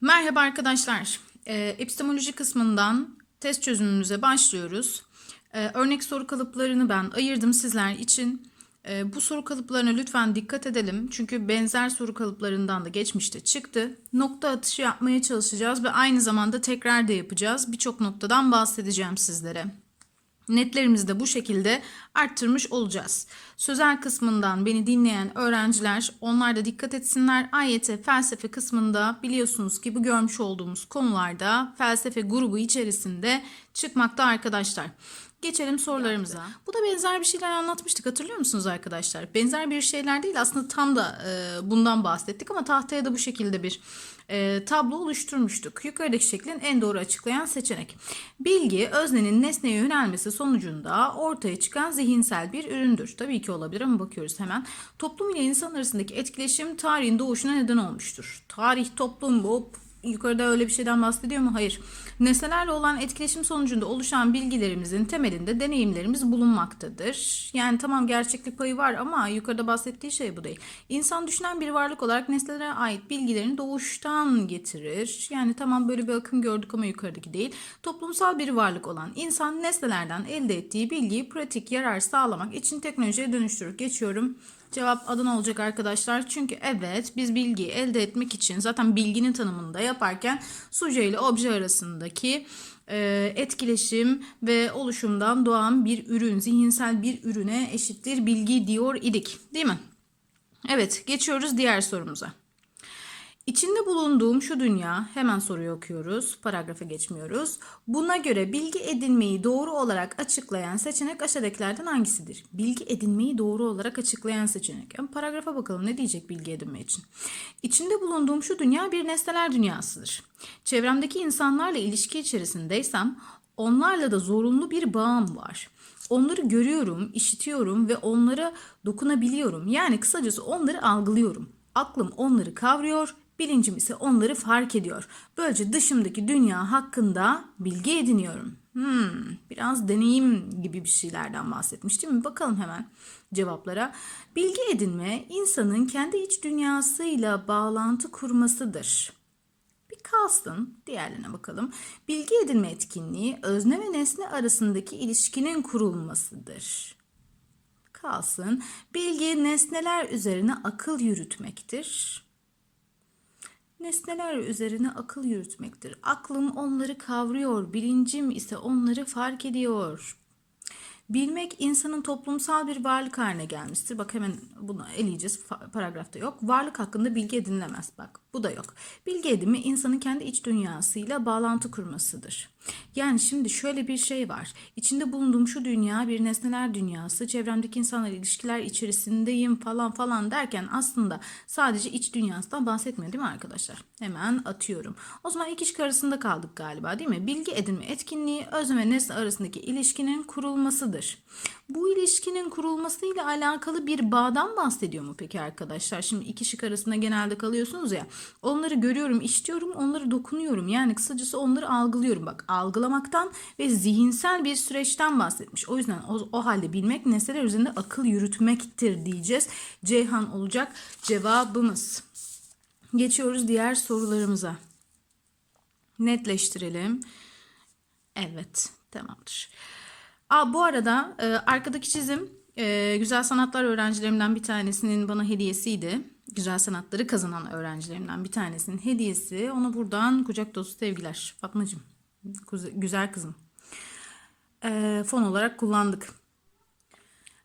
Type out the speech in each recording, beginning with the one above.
Merhaba arkadaşlar. Ee, epistemoloji kısmından test çözümümüze başlıyoruz. Ee, örnek soru kalıplarını ben ayırdım sizler için. Ee, bu soru kalıplarına lütfen dikkat edelim. Çünkü benzer soru kalıplarından da geçmişte çıktı. Nokta atışı yapmaya çalışacağız ve aynı zamanda tekrar da yapacağız. Birçok noktadan bahsedeceğim sizlere. Netlerimizi de bu şekilde arttırmış olacağız. Sözel kısmından beni dinleyen öğrenciler onlar da dikkat etsinler. AYT felsefe kısmında biliyorsunuz ki bu görmüş olduğumuz konularda felsefe grubu içerisinde çıkmakta arkadaşlar. Geçelim sorularımıza. Bu da benzer bir şeyler anlatmıştık hatırlıyor musunuz arkadaşlar? Benzer bir şeyler değil aslında tam da e, bundan bahsettik ama tahtaya da bu şekilde bir e, tablo oluşturmuştuk. Yukarıdaki şeklin en doğru açıklayan seçenek. Bilgi öznenin nesneye yönelmesi sonucunda ortaya çıkan zihinsel bir üründür. Tabii ki olabilir ama bakıyoruz hemen. Toplum ile insan arasındaki etkileşim tarihin doğuşuna neden olmuştur. Tarih, toplum, bu yukarıda öyle bir şeyden bahsediyor mu? Hayır. Nesnelerle olan etkileşim sonucunda oluşan bilgilerimizin temelinde deneyimlerimiz bulunmaktadır. Yani tamam gerçeklik payı var ama yukarıda bahsettiği şey bu değil. İnsan düşünen bir varlık olarak nesnelere ait bilgilerini doğuştan getirir. Yani tamam böyle bir akım gördük ama yukarıdaki değil. Toplumsal bir varlık olan insan nesnelerden elde ettiği bilgiyi pratik yarar sağlamak için teknolojiye dönüştürür. Geçiyorum. Cevap Adana olacak arkadaşlar. Çünkü evet biz bilgiyi elde etmek için zaten bilginin tanımını da yaparken suje ile obje arasındaki e, etkileşim ve oluşumdan doğan bir ürün, zihinsel bir ürüne eşittir bilgi diyor idik. Değil mi? Evet geçiyoruz diğer sorumuza. İçinde bulunduğum şu dünya, hemen soruyu okuyoruz, paragrafa geçmiyoruz. Buna göre bilgi edinmeyi doğru olarak açıklayan seçenek aşağıdakilerden hangisidir? Bilgi edinmeyi doğru olarak açıklayan seçenek. Yani paragrafa bakalım ne diyecek bilgi edinme için. İçinde bulunduğum şu dünya bir nesneler dünyasıdır. Çevremdeki insanlarla ilişki içerisindeysem onlarla da zorunlu bir bağım var. Onları görüyorum, işitiyorum ve onlara dokunabiliyorum. Yani kısacası onları algılıyorum. Aklım onları kavruyor, bilincim ise onları fark ediyor. Böylece dışımdaki dünya hakkında bilgi ediniyorum. Hmm, biraz deneyim gibi bir şeylerden bahsetmiş değil mi? Bakalım hemen cevaplara. Bilgi edinme insanın kendi iç dünyasıyla bağlantı kurmasıdır. Bir kalsın, diğerlerine bakalım. Bilgi edinme etkinliği özne ve nesne arasındaki ilişkinin kurulmasıdır. Kalsın. Bilgi nesneler üzerine akıl yürütmektir nesneler üzerine akıl yürütmektir. Aklım onları kavruyor, bilincim ise onları fark ediyor. Bilmek insanın toplumsal bir varlık haline gelmiştir. Bak hemen bunu eleyeceğiz. Paragrafta yok. Varlık hakkında bilgi edinilemez. Bak bu da yok. Bilgi edinme insanın kendi iç dünyasıyla bağlantı kurmasıdır. Yani şimdi şöyle bir şey var. İçinde bulunduğum şu dünya bir nesneler dünyası. Çevremdeki insanlar ilişkiler içerisindeyim falan falan derken aslında sadece iç dünyasından bahsetmiyor değil mi arkadaşlar? Hemen atıyorum. O zaman iki şık arasında kaldık galiba değil mi? Bilgi edinme etkinliği özne ve nesne arasındaki ilişkinin kurulmasıdır. Bu ilişkinin kurulmasıyla alakalı bir bağdan bahsediyor mu peki arkadaşlar? Şimdi iki şık arasında genelde kalıyorsunuz ya. Onları görüyorum, işliyorum, onları dokunuyorum. Yani kısacası onları algılıyorum. Bak algılamaktan ve zihinsel bir süreçten bahsetmiş. O yüzden o, o halde bilmek nesneler üzerinde akıl yürütmektir diyeceğiz. Ceyhan olacak cevabımız. Geçiyoruz diğer sorularımıza. Netleştirelim. Evet, tamamdır. Aa, bu arada e, arkadaki çizim e, güzel sanatlar öğrencilerimden bir tanesinin bana hediyesiydi. Güzel sanatları kazanan öğrencilerimden bir tanesinin hediyesi. Ona buradan kucak dolusu sevgiler. Fatmacığım, güzel kızım. E, fon olarak kullandık.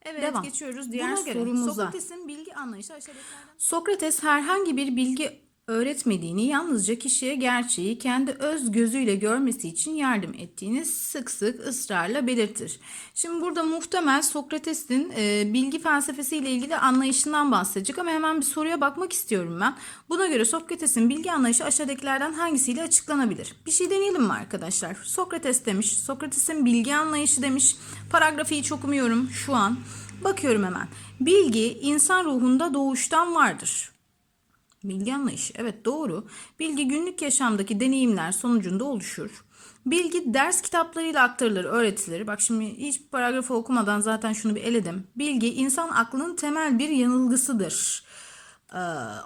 Evet Devam. geçiyoruz diğer Buna sorumuza. Sokrates'in bilgi anlayışı aşağıdakilerden. Sokrates herhangi bir bilgi öğretmediğini yalnızca kişiye gerçeği kendi öz gözüyle görmesi için yardım ettiğini sık sık ısrarla belirtir. Şimdi burada muhtemel Sokrates'in e, bilgi felsefesiyle ilgili anlayışından bahsedecek ama hemen bir soruya bakmak istiyorum ben. Buna göre Sokrates'in bilgi anlayışı aşağıdakilerden hangisiyle açıklanabilir? Bir şey deneyelim mi arkadaşlar? Sokrates demiş, Sokrates'in bilgi anlayışı demiş. Paragrafı hiç okumuyorum şu an. Bakıyorum hemen. Bilgi insan ruhunda doğuştan vardır. Bilgi anlayışı. Evet doğru. Bilgi günlük yaşamdaki deneyimler sonucunda oluşur. Bilgi ders kitaplarıyla aktarılır, öğretilir. Bak şimdi hiç paragrafı okumadan zaten şunu bir eledim. Bilgi insan aklının temel bir yanılgısıdır. E,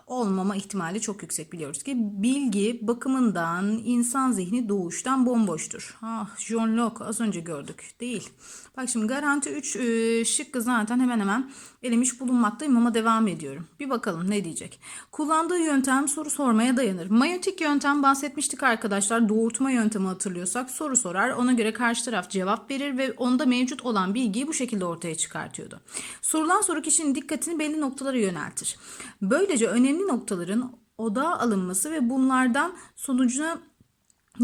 olmama ihtimali çok yüksek biliyoruz ki bilgi bakımından insan zihni doğuştan bomboştur. Ah John Locke az önce gördük değil. Bak şimdi garanti 3 e, şıkkı zaten hemen hemen elemiş bulunmaktayım ama devam ediyorum. Bir bakalım ne diyecek. Kullandığı yöntem soru sormaya dayanır. Mayotik yöntem bahsetmiştik arkadaşlar. Doğurtma yöntemi hatırlıyorsak soru sorar. Ona göre karşı taraf cevap verir ve onda mevcut olan bilgiyi bu şekilde ortaya çıkartıyordu. Sorulan soru kişinin dikkatini belli noktalara yöneltir. Böylece önemli noktaların odağa alınması ve bunlardan sonucuna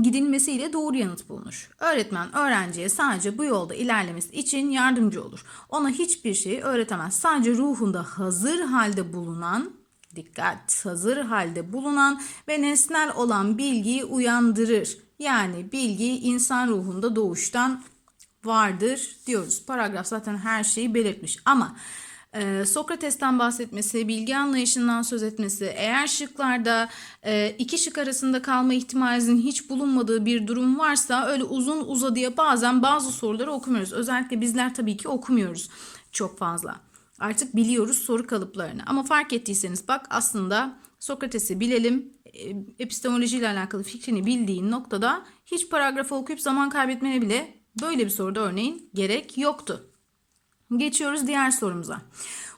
gidilmesiyle doğru yanıt bulunur. Öğretmen öğrenciye sadece bu yolda ilerlemesi için yardımcı olur. Ona hiçbir şeyi öğretemez. Sadece ruhunda hazır halde bulunan dikkat hazır halde bulunan ve nesnel olan bilgiyi uyandırır. Yani bilgi insan ruhunda doğuştan vardır diyoruz. Paragraf zaten her şeyi belirtmiş ama e, Sokrates'ten bahsetmesi, bilgi anlayışından söz etmesi, eğer şıklarda e, iki şık arasında kalma ihtimalinin hiç bulunmadığı bir durum varsa öyle uzun uzadıya bazen bazı soruları okumuyoruz. Özellikle bizler tabii ki okumuyoruz çok fazla. Artık biliyoruz soru kalıplarını ama fark ettiyseniz bak aslında Sokrates'i bilelim, e, epistemoloji ile alakalı fikrini bildiğin noktada hiç paragrafı okuyup zaman kaybetmene bile böyle bir soruda örneğin gerek yoktu. Geçiyoruz diğer sorumuza.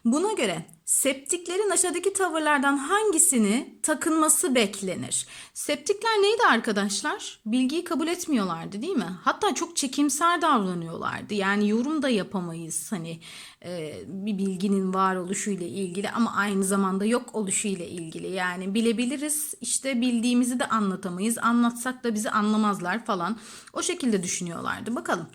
Buna göre septiklerin aşağıdaki tavırlardan hangisini takınması beklenir? Septikler neydi arkadaşlar? Bilgiyi kabul etmiyorlardı değil mi? Hatta çok çekimser davranıyorlardı. Yani yorum da yapamayız hani e, bir bilginin varoluşu ile ilgili ama aynı zamanda yok oluşu ile ilgili. Yani bilebiliriz işte bildiğimizi de anlatamayız. Anlatsak da bizi anlamazlar falan. O şekilde düşünüyorlardı. Bakalım.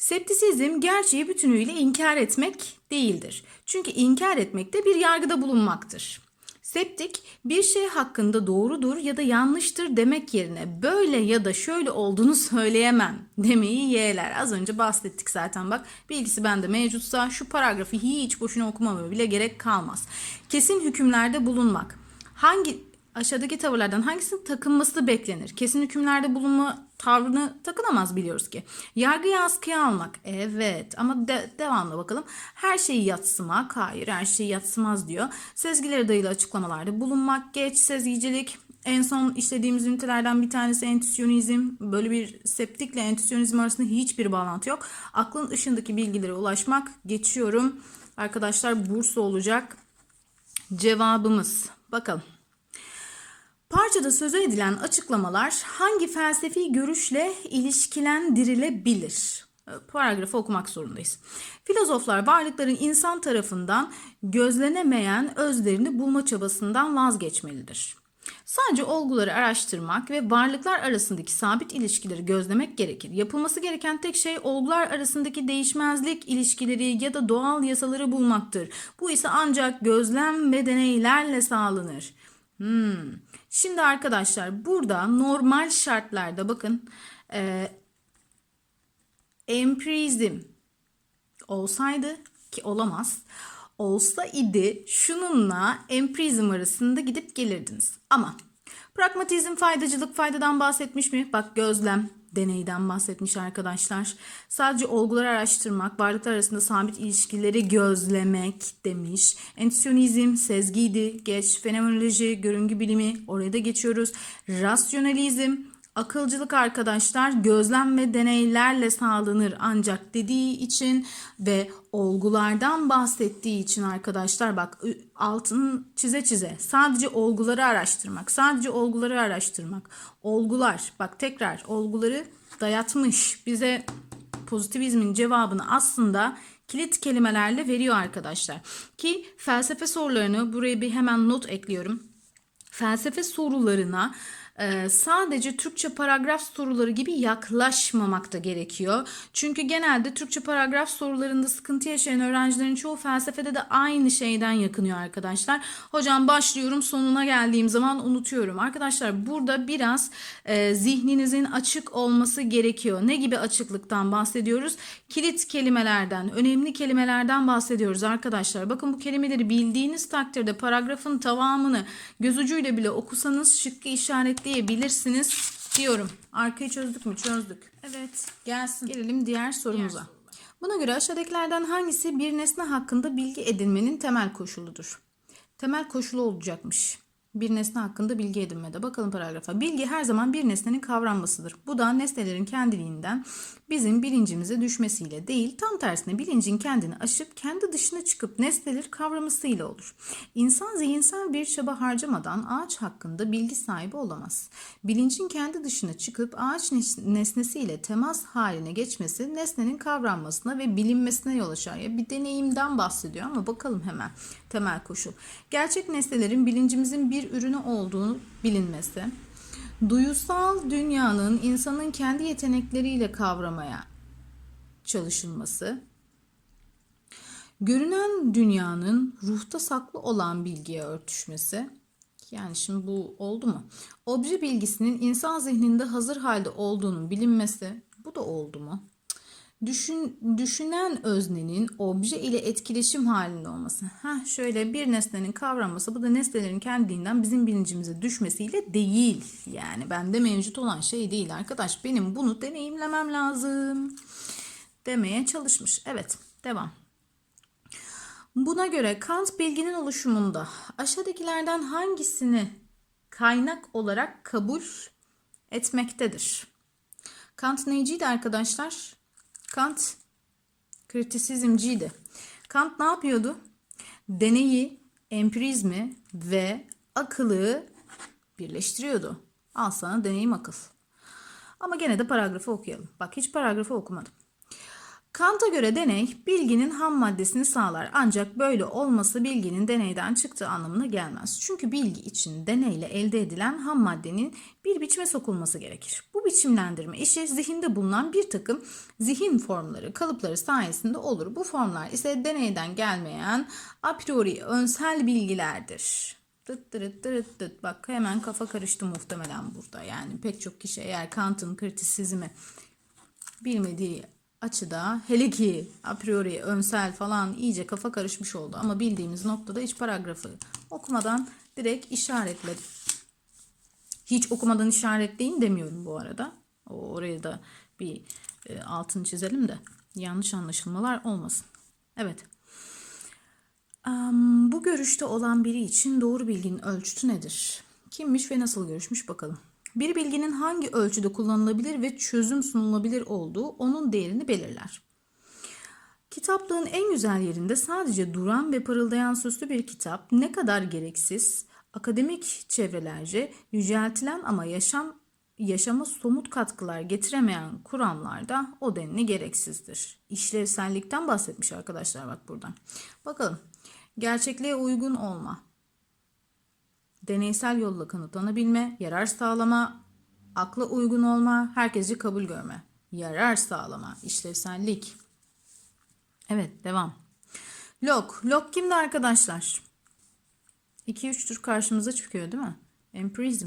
Septisizm gerçeği bütünüyle inkar etmek değildir. Çünkü inkar etmek de bir yargıda bulunmaktır. Septik bir şey hakkında doğrudur ya da yanlıştır demek yerine böyle ya da şöyle olduğunu söyleyemem demeyi yeğler. Az önce bahsettik zaten bak bilgisi bende mevcutsa şu paragrafı hiç boşuna okumama bile gerek kalmaz. Kesin hükümlerde bulunmak. Hangi aşağıdaki tavırlardan hangisinin takınması beklenir? Kesin hükümlerde bulunma tavrını takınamaz biliyoruz ki. Yargıyı askıya almak. Evet ama de, devamlı bakalım. Her şeyi yatsımak. Hayır her şeyi yatsımaz diyor. Sezgilere dayalı açıklamalarda bulunmak. Geç sezgicilik. En son işlediğimiz ünitelerden bir tanesi entüsyonizm. Böyle bir septikle entüsyonizm arasında hiçbir bağlantı yok. Aklın ışığındaki bilgilere ulaşmak. Geçiyorum. Arkadaşlar Bursa olacak. Cevabımız. Bakalım. Parçada söze edilen açıklamalar hangi felsefi görüşle ilişkilendirilebilir? Ee, Paragrafı okumak zorundayız. Filozoflar varlıkların insan tarafından gözlenemeyen özlerini bulma çabasından vazgeçmelidir. Sadece olguları araştırmak ve varlıklar arasındaki sabit ilişkileri gözlemek gerekir. Yapılması gereken tek şey olgular arasındaki değişmezlik ilişkileri ya da doğal yasaları bulmaktır. Bu ise ancak gözlem ve deneylerle sağlanır. Hmm. Şimdi arkadaşlar burada normal şartlarda bakın e, empirizm olsaydı ki olamaz olsa idi şununla empirizm arasında gidip gelirdiniz. Ama pragmatizm faydacılık faydadan bahsetmiş mi? Bak gözlem deneyden bahsetmiş arkadaşlar. Sadece olguları araştırmak, varlıklar arasında sabit ilişkileri gözlemek demiş. Entüsyonizm, sezgiydi, geç, fenomenoloji, görüngü bilimi oraya da geçiyoruz. Rasyonalizm, Akılcılık arkadaşlar gözlem ve deneylerle sağlanır ancak dediği için ve olgulardan bahsettiği için arkadaşlar bak altını çize çize sadece olguları araştırmak sadece olguları araştırmak. Olgular bak tekrar olguları dayatmış bize pozitivizmin cevabını aslında kilit kelimelerle veriyor arkadaşlar. Ki felsefe sorularını buraya bir hemen not ekliyorum. Felsefe sorularına sadece Türkçe paragraf soruları gibi yaklaşmamak da gerekiyor. Çünkü genelde Türkçe paragraf sorularında sıkıntı yaşayan öğrencilerin çoğu felsefede de aynı şeyden yakınıyor arkadaşlar. Hocam başlıyorum sonuna geldiğim zaman unutuyorum. Arkadaşlar burada biraz e, zihninizin açık olması gerekiyor. Ne gibi açıklıktan bahsediyoruz? Kilit kelimelerden, önemli kelimelerden bahsediyoruz arkadaşlar. Bakın bu kelimeleri bildiğiniz takdirde paragrafın tamamını göz ucuyla bile okusanız şıkkı işaretleyebilirsiniz diyorum. Arkayı çözdük mü? Çözdük. Evet gelsin. Gelelim diğer sorumuza. Buna göre aşağıdakilerden hangisi bir nesne hakkında bilgi edinmenin temel koşuludur? temel koşulu olacakmış. Bir nesne hakkında bilgi edinmede. Bakalım paragrafa. Bilgi her zaman bir nesnenin kavranmasıdır. Bu da nesnelerin kendiliğinden bizim bilincimize düşmesiyle değil, tam tersine bilincin kendini aşıp kendi dışına çıkıp nesneleri kavramasıyla olur. İnsan zihinsel bir çaba harcamadan ağaç hakkında bilgi sahibi olamaz. Bilincin kendi dışına çıkıp ağaç nes- nesnesiyle temas haline geçmesi nesnenin kavranmasına ve bilinmesine yol açar. Ya bir deneyimden bahsediyor ama bakalım hemen temel koşul. Gerçek nesnelerin bilincimizin bir ürünü olduğunu bilinmesi. Duyusal dünyanın insanın kendi yetenekleriyle kavramaya çalışılması. Görünen dünyanın ruhta saklı olan bilgiye örtüşmesi. Yani şimdi bu oldu mu? Obje bilgisinin insan zihninde hazır halde olduğunun bilinmesi. Bu da oldu mu? Düşün, düşünen öznenin obje ile etkileşim halinde olması. Ha şöyle bir nesnenin kavranması bu da nesnelerin kendinden bizim bilincimize düşmesiyle değil. Yani bende mevcut olan şey değil arkadaş. Benim bunu deneyimlemem lazım. Demeye çalışmış. Evet devam. Buna göre Kant bilginin oluşumunda aşağıdakilerden hangisini kaynak olarak kabul etmektedir? Kant neyciydi arkadaşlar? Kant kritisizmciydi. Kant ne yapıyordu? Deneyi, empirizmi ve akıllı birleştiriyordu. Al sana deneyim akıl. Ama gene de paragrafı okuyalım. Bak hiç paragrafı okumadım. Kant'a göre deney bilginin ham maddesini sağlar ancak böyle olması bilginin deneyden çıktığı anlamına gelmez. Çünkü bilgi için deneyle elde edilen ham maddenin bir biçime sokulması gerekir. Bu biçimlendirme işi zihinde bulunan bir takım zihin formları, kalıpları sayesinde olur. Bu formlar ise deneyden gelmeyen a priori önsel bilgilerdir. Tıt tırıt tırıt tıt. Bak hemen kafa karıştı muhtemelen burada. Yani pek çok kişi eğer Kant'ın kritisizmi bilmediği açıda hele ki a priori önsel falan iyice kafa karışmış oldu. Ama bildiğimiz noktada hiç paragrafı okumadan direkt işaretledim. Hiç okumadan işaretleyin demiyorum bu arada. Oraya da bir e, altını çizelim de yanlış anlaşılmalar olmasın. Evet. Bu görüşte olan biri için doğru bilginin ölçütü nedir? Kimmiş ve nasıl görüşmüş bakalım. Bir bilginin hangi ölçüde kullanılabilir ve çözüm sunulabilir olduğu onun değerini belirler. Kitaplığın en güzel yerinde sadece duran ve parıldayan süslü bir kitap ne kadar gereksiz, akademik çevrelerce yüceltilen ama yaşam yaşama somut katkılar getiremeyen kuramlarda o denli gereksizdir. İşlevsellikten bahsetmiş arkadaşlar bak buradan. Bakalım. Gerçekliğe uygun olma, deneysel yolla kanıtlanabilme, yarar sağlama, akla uygun olma, herkesce kabul görme. Yarar sağlama, işlevsellik. Evet, devam. Locke. Locke kimdi arkadaşlar? 2-3 tür karşımıza çıkıyor değil mi? Empirizm.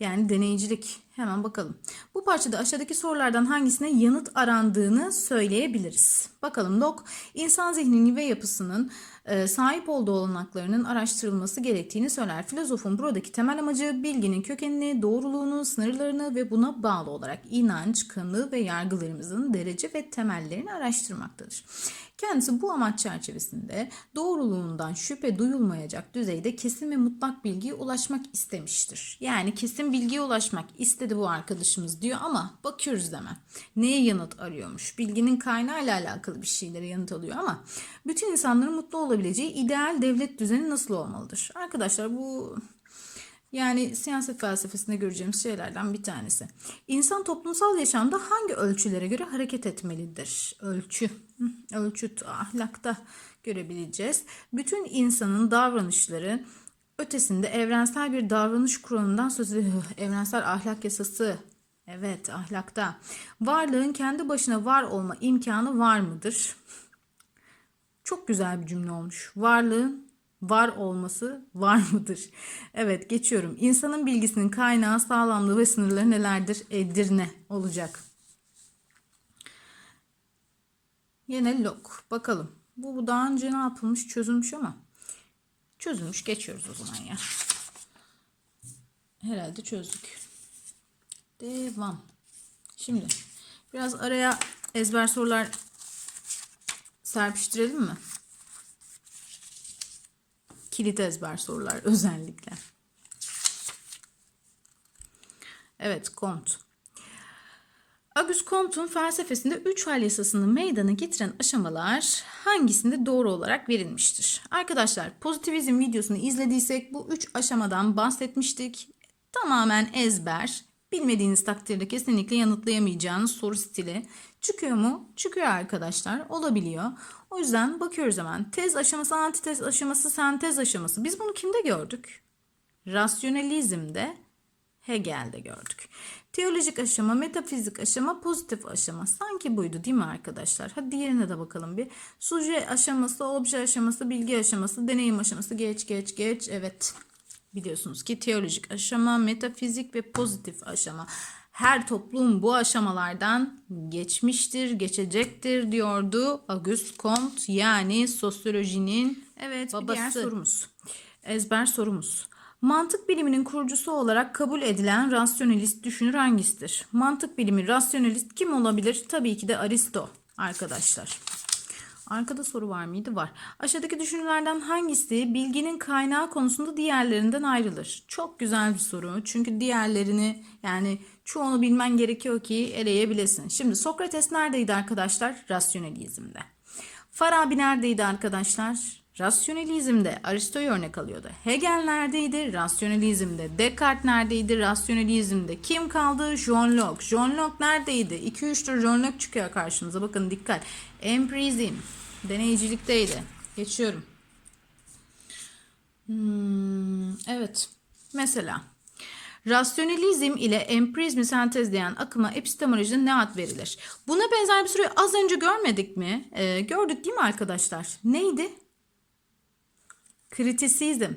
Yani deneyicilik. Hemen bakalım. Bu parçada aşağıdaki sorulardan hangisine yanıt arandığını söyleyebiliriz. Bakalım Locke, insan zihninin ve yapısının sahip olduğu olanaklarının araştırılması gerektiğini söyler. Filozofun buradaki temel amacı bilginin kökenini, doğruluğunu, sınırlarını ve buna bağlı olarak inanç, kanı ve yargılarımızın derece ve temellerini araştırmaktadır. Kendisi bu amaç çerçevesinde doğruluğundan şüphe duyulmayacak düzeyde kesin ve mutlak bilgiye ulaşmak istemiştir. Yani kesin bilgiye ulaşmak istedi bu arkadaşımız diyor ama bakıyoruz hemen. Neye yanıt arıyormuş? Bilginin kaynağıyla alakalı bir şeylere yanıt alıyor ama bütün insanların mutlu olabileceği ideal devlet düzeni nasıl olmalıdır? Arkadaşlar bu yani siyaset felsefesinde göreceğimiz şeylerden bir tanesi. İnsan toplumsal yaşamda hangi ölçülere göre hareket etmelidir? Ölçü, ölçüt, ahlakta görebileceğiz. Bütün insanın davranışları ötesinde evrensel bir davranış kuralından söz ediyor. Evrensel ahlak yasası. Evet, ahlakta. Varlığın kendi başına var olma imkanı var mıdır? Çok güzel bir cümle olmuş. Varlığın var olması var mıdır? Evet geçiyorum. İnsanın bilgisinin kaynağı, sağlamlığı ve sınırları nelerdir? Edirne olacak. Yine lok. Bakalım. Bu, bu daha önce ne yapılmış çözülmüş ama. Çözülmüş. Geçiyoruz o zaman ya. Herhalde çözdük. Devam. Şimdi biraz araya ezber sorular serpiştirelim mi? Kilit ezber sorular özellikle. Evet, Comte. Auguste Comte'un felsefesinde üç hal yasasını meydana getiren aşamalar hangisinde doğru olarak verilmiştir? Arkadaşlar pozitivizm videosunu izlediysek bu üç aşamadan bahsetmiştik. Tamamen ezber. Bilmediğiniz takdirde kesinlikle yanıtlayamayacağınız soru stili. Çıkıyor mu? Çıkıyor arkadaşlar. Olabiliyor. O yüzden bakıyoruz hemen. Tez aşaması, antitez aşaması, sentez aşaması. Biz bunu kimde gördük? Rasyonalizmde Hegel'de gördük. Teolojik aşama, metafizik aşama, pozitif aşama. Sanki buydu değil mi arkadaşlar? Hadi diğerine de bakalım bir. Suje aşaması, obje aşaması, bilgi aşaması, deneyim aşaması. Geç geç geç. Evet. Biliyorsunuz ki teolojik aşama, metafizik ve pozitif aşama. Her toplum bu aşamalardan geçmiştir, geçecektir diyordu Auguste Comte yani sosyolojinin evet babası. Bir diğer sorumuz. Ezber sorumuz. Mantık biliminin kurucusu olarak kabul edilen rasyonalist düşünür hangisidir? Mantık bilimi rasyonalist kim olabilir? Tabii ki de Aristo arkadaşlar. Arkada soru var mıydı? Var. Aşağıdaki düşünürlerden hangisi bilginin kaynağı konusunda diğerlerinden ayrılır? Çok güzel bir soru. Çünkü diğerlerini yani çoğunu bilmen gerekiyor ki eleyebilesin. Şimdi Sokrates neredeydi arkadaşlar? Rasyonalizmde. Farabi neredeydi arkadaşlar? Rasyonalizmde Aristo'yu örnek alıyordu. Hegel neredeydi? Rasyonalizmde. Descartes neredeydi? Rasyonalizmde. Kim kaldı? John Locke. John Locke neredeydi? 2-3'tür John Locke çıkıyor karşımıza. Bakın dikkat. Empirizm. Deneyicilikteydi. Geçiyorum. Hmm, evet. Mesela Rasyonalizm ile empirizmi sentezleyen akıma epistemolojide ne ad verilir? Buna benzer bir soruyu az önce görmedik mi? Ee, gördük değil mi arkadaşlar? Neydi? Kritisizm.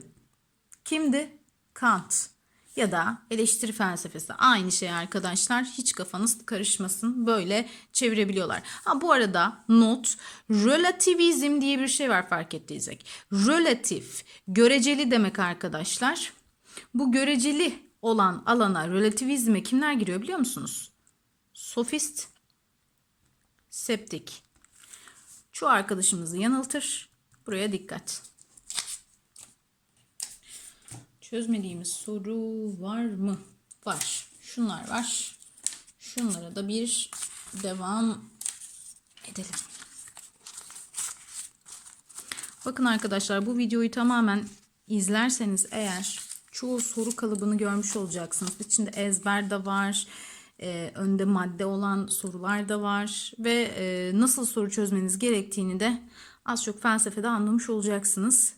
Kimdi? Kant. Ya da eleştiri felsefesi. Aynı şey arkadaşlar. Hiç kafanız karışmasın. Böyle çevirebiliyorlar. Ha bu arada not. Relativizm diye bir şey var fark ettiysek. Relatif. Göreceli demek arkadaşlar. Bu göreceli olan alana relativizme kimler giriyor biliyor musunuz? Sofist, septik. Şu arkadaşımızı yanıltır. Buraya dikkat. Çözmediğimiz soru var mı? Var. Şunlar var. Şunlara da bir devam edelim. Bakın arkadaşlar bu videoyu tamamen izlerseniz eğer çoğu soru kalıbını görmüş olacaksınız. İçinde ezber de var. E, önde madde olan sorular da var. Ve e, nasıl soru çözmeniz gerektiğini de az çok felsefede anlamış olacaksınız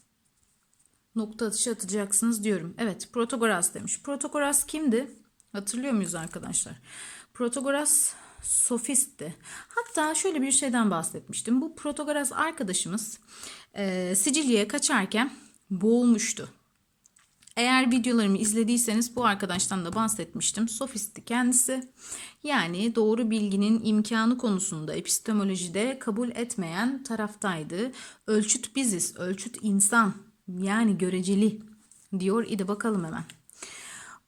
nokta atışı atacaksınız diyorum. Evet Protagoras demiş. Protagoras kimdi? Hatırlıyor muyuz arkadaşlar? Protagoras sofistti. Hatta şöyle bir şeyden bahsetmiştim. Bu Protagoras arkadaşımız e, Sicilya'ya kaçarken boğulmuştu. Eğer videolarımı izlediyseniz bu arkadaştan da bahsetmiştim. Sofisti kendisi. Yani doğru bilginin imkanı konusunda epistemolojide kabul etmeyen taraftaydı. Ölçüt biziz, ölçüt insan yani göreceli diyor idi bakalım hemen.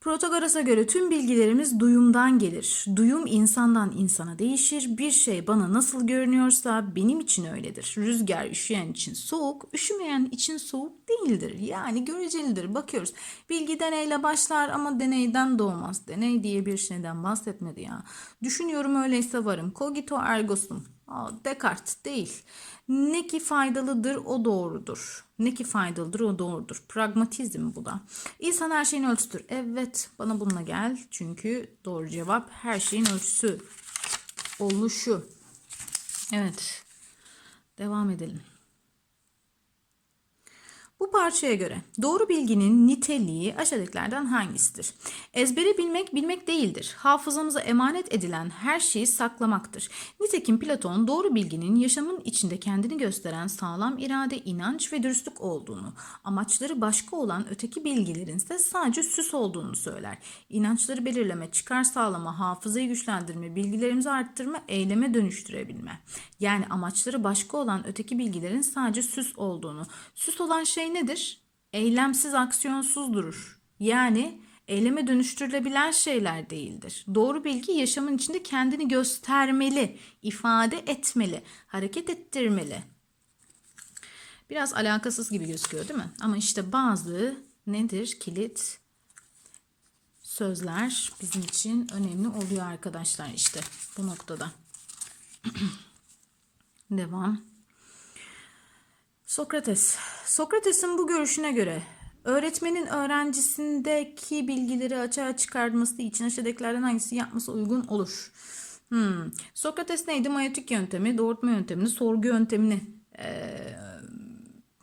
Protagoras'a göre tüm bilgilerimiz duyumdan gelir. Duyum insandan insana değişir. Bir şey bana nasıl görünüyorsa benim için öyledir. Rüzgar üşüyen için soğuk, üşümeyen için soğuk değildir. Yani görecelidir. Bakıyoruz. Bilgi deneyle başlar ama deneyden doğmaz. Deney diye bir şeyden bahsetmedi ya. Düşünüyorum öyleyse varım. Cogito ergo sum. Descartes değil. Ne ki faydalıdır o doğrudur. Ne ki faydalıdır o doğrudur. Pragmatizm bu da. İnsan her şeyin ölçüsüdür. Evet bana bununla gel. Çünkü doğru cevap her şeyin ölçüsü. Oluşu. Evet. Devam edelim. Bu parçaya göre doğru bilginin niteliği aşağıdakilerden hangisidir? Ezbere bilmek bilmek değildir. Hafızamıza emanet edilen her şeyi saklamaktır. Nitekim Platon doğru bilginin yaşamın içinde kendini gösteren sağlam irade, inanç ve dürüstlük olduğunu, amaçları başka olan öteki bilgilerin ise sadece süs olduğunu söyler. İnançları belirleme, çıkar sağlama, hafızayı güçlendirme, bilgilerimizi arttırma, eyleme dönüştürebilme. Yani amaçları başka olan öteki bilgilerin sadece süs olduğunu. Süs olan şey nedir? Eylemsiz, aksiyonsuz durur. Yani eyleme dönüştürülebilen şeyler değildir. Doğru bilgi yaşamın içinde kendini göstermeli, ifade etmeli, hareket ettirmeli. Biraz alakasız gibi gözüküyor değil mi? Ama işte bazı nedir? Kilit sözler bizim için önemli oluyor arkadaşlar işte bu noktada. Devam. Sokrates. Sokrates'in bu görüşüne göre öğretmenin öğrencisindeki bilgileri açığa çıkarması için aşağıdakilerden hangisi yapması uygun olur? Hmm. Sokrates neydi? Mayotik yöntemi, doğrultma yöntemini, sorgu yöntemini eee,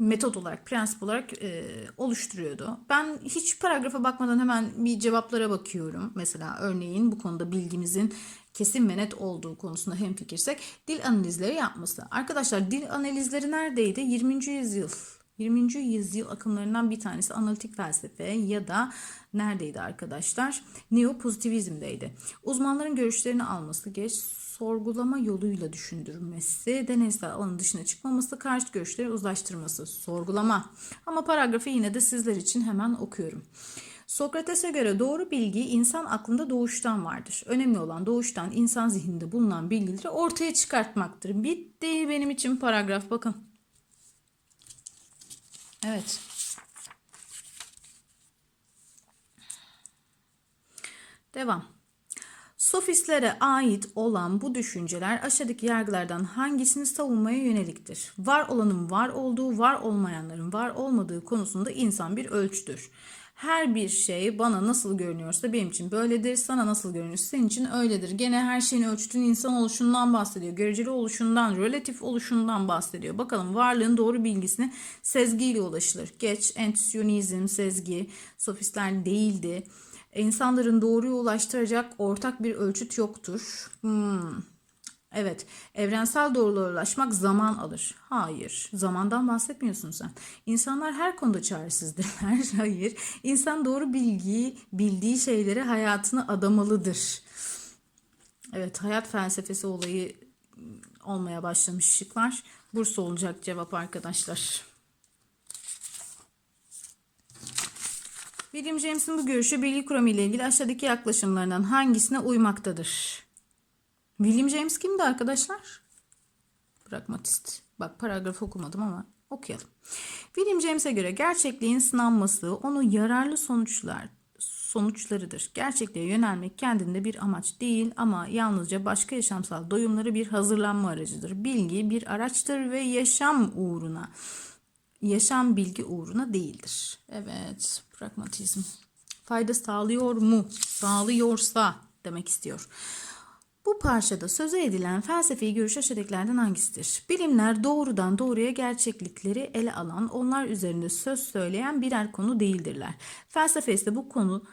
metot olarak, prensip olarak eee, oluşturuyordu. Ben hiç paragrafa bakmadan hemen bir cevaplara bakıyorum. Mesela örneğin bu konuda bilgimizin kesin ve net olduğu konusunda hemfikirsek dil analizleri yapması. Arkadaşlar dil analizleri neredeydi? 20. yüzyıl 20. yüzyıl akımlarından bir tanesi analitik felsefe ya da neredeydi arkadaşlar? Neopozitivizmdeydi. Uzmanların görüşlerini alması, geç sorgulama yoluyla düşündürmesi, deneysel alanın dışına çıkmaması, karşı görüşleri uzlaştırması, sorgulama. Ama paragrafı yine de sizler için hemen okuyorum. Sokrates'e göre doğru bilgi insan aklında doğuştan vardır. Önemli olan doğuştan insan zihninde bulunan bilgileri ortaya çıkartmaktır. Bitti benim için paragraf bakın. Evet. Devam. Sofistlere ait olan bu düşünceler aşağıdaki yargılardan hangisini savunmaya yöneliktir? Var olanın var olduğu, var olmayanların var olmadığı konusunda insan bir ölçüdür. Her bir şey bana nasıl görünüyorsa benim için böyledir, sana nasıl görünüyorsa senin için öyledir. Gene her şeyin ölçütünün insan oluşundan bahsediyor. Göreceli oluşundan, relatif oluşundan bahsediyor. Bakalım varlığın doğru bilgisine sezgiyle ulaşılır. Geç, entüsyonizm, sezgi, sofistler değildi. İnsanların doğruya ulaştıracak ortak bir ölçüt yoktur. Hmm. Evet, evrensel doğruluğa ulaşmak zaman alır. Hayır, zamandan bahsetmiyorsun sen. İnsanlar her konuda çaresizdirler. Hayır, insan doğru bilgiyi, bildiği şeylere hayatını adamalıdır. Evet, hayat felsefesi olayı olmaya başlamış şıklar. Bursa olacak cevap arkadaşlar. William James'in bu görüşü bilgi kuramı ile ilgili aşağıdaki yaklaşımlarından hangisine uymaktadır? William James kimdi arkadaşlar? Pragmatist. Bak paragraf okumadım ama okuyalım. William James'e göre gerçekliğin sınanması onu yararlı sonuçlar sonuçlarıdır. Gerçekliğe yönelmek kendinde bir amaç değil ama yalnızca başka yaşamsal doyumları bir hazırlanma aracıdır. Bilgi bir araçtır ve yaşam uğruna yaşam bilgi uğruna değildir. Evet, pragmatizm. Fayda sağlıyor mu? Sağlıyorsa demek istiyor. Bu parçada söze edilen felsefi görüş aşağıdakilerden hangisidir? Bilimler doğrudan doğruya gerçeklikleri ele alan, onlar üzerinde söz söyleyen birer konu değildirler. Felsefe ise bu konu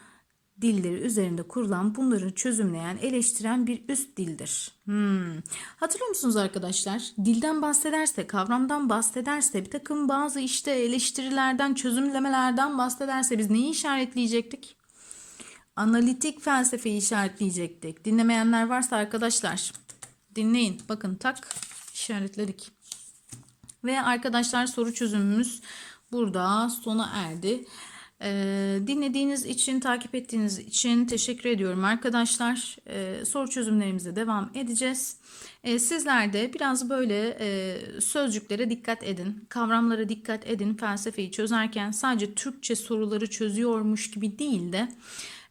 dilleri üzerinde kurulan, bunları çözümleyen, eleştiren bir üst dildir. Hmm. Hatırlıyor musunuz arkadaşlar? Dilden bahsederse, kavramdan bahsederse, bir takım bazı işte eleştirilerden, çözümlemelerden bahsederse biz neyi işaretleyecektik? Analitik felsefeyi işaretleyecektik. Dinlemeyenler varsa arkadaşlar dinleyin. Bakın tak işaretledik. Ve arkadaşlar soru çözümümüz burada sona erdi. Ee, dinlediğiniz için, takip ettiğiniz için teşekkür ediyorum arkadaşlar. Ee, soru çözümlerimize devam edeceğiz. Ee, sizler de biraz böyle e, sözcüklere dikkat edin, kavramlara dikkat edin. Felsefeyi çözerken sadece Türkçe soruları çözüyormuş gibi değil de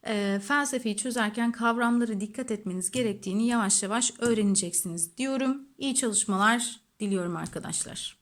e, felsefeyi çözerken kavramlara dikkat etmeniz gerektiğini yavaş yavaş öğreneceksiniz diyorum. İyi çalışmalar diliyorum arkadaşlar.